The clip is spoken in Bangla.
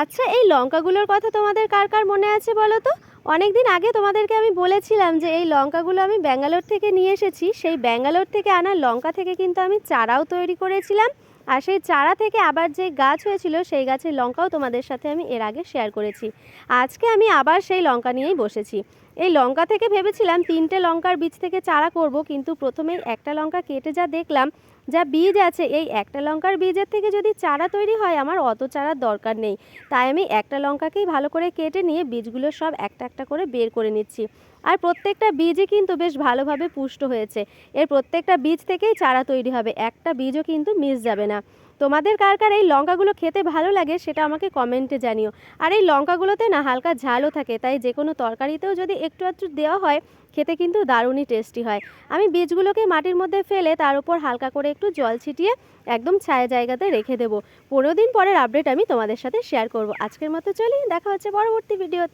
আচ্ছা এই লঙ্কাগুলোর কথা তোমাদের কার কার মনে আছে বলো তো? অনেক দিন আগে তোমাদেরকে আমি বলেছিলাম যে এই লঙ্কাগুলো আমি ব্যাঙ্গালোর থেকে নিয়ে এসেছি। সেই ব্যাঙ্গালোর থেকে আনা লঙ্কা থেকে কিন্তু আমি চারাও তৈরি করেছিলাম। আর সেই চারা থেকে আবার যে গাছ হয়েছিল, সেই গাছের লঙ্কাও তোমাদের সাথে আমি এর আগে শেয়ার করেছি। আজকে আমি আবার সেই লঙ্কা নিয়েই বসেছি। এই লঙ্কা থেকে ভেবেছিলাম তিনটে লঙ্কার বীজ থেকে চারা করব, কিন্তু প্রথমেই একটা লঙ্কা কেটে যা দেখলাম, যা বীজ আছে, এই একটা লঙ্কার বীজের থেকে যদি চারা তৈরি হয়, আমার অত চারার দরকার নেই। তাই আমি একটা লঙ্কাকেই ভালো করে কেটে নিয়ে বীজগুলো সব একটা একটা করে বের করে নিচ্ছি। আর প্রত্যেকটা বীজই কিন্তু বেশ ভালোভাবে পুষ্ট হয়েছে। এর প্রত্যেকটা বীজ থেকেই চারা তৈরি হবে, একটা বীজও কিন্তু মিস যাবে না। তোমাদের কার কার এই লঙ্কাগুলো খেতে ভালো লাগে সেটা আমাকে কমেন্টে জানিও। আর এই লঙ্কাগুলোতে না হালকা ঝালও থাকে, তাই যে কোনো তরকারিতেও যদি একটু একটু দেওয়া হয়, খেতে কিন্তু দারুণই টেস্টি হয়। আমি বীজগুলোকে মাটির মধ্যে ফেলে তার উপর হালকা করে একটু জল ছিটিয়ে একদম ছায়া জায়গাতে রেখে দেবো। পনেরো দিন পরের আপডেট আমি তোমাদের সাথে শেয়ার করব। আজকের মতো চলি, দেখা হচ্ছে পরবর্তী ভিডিওতে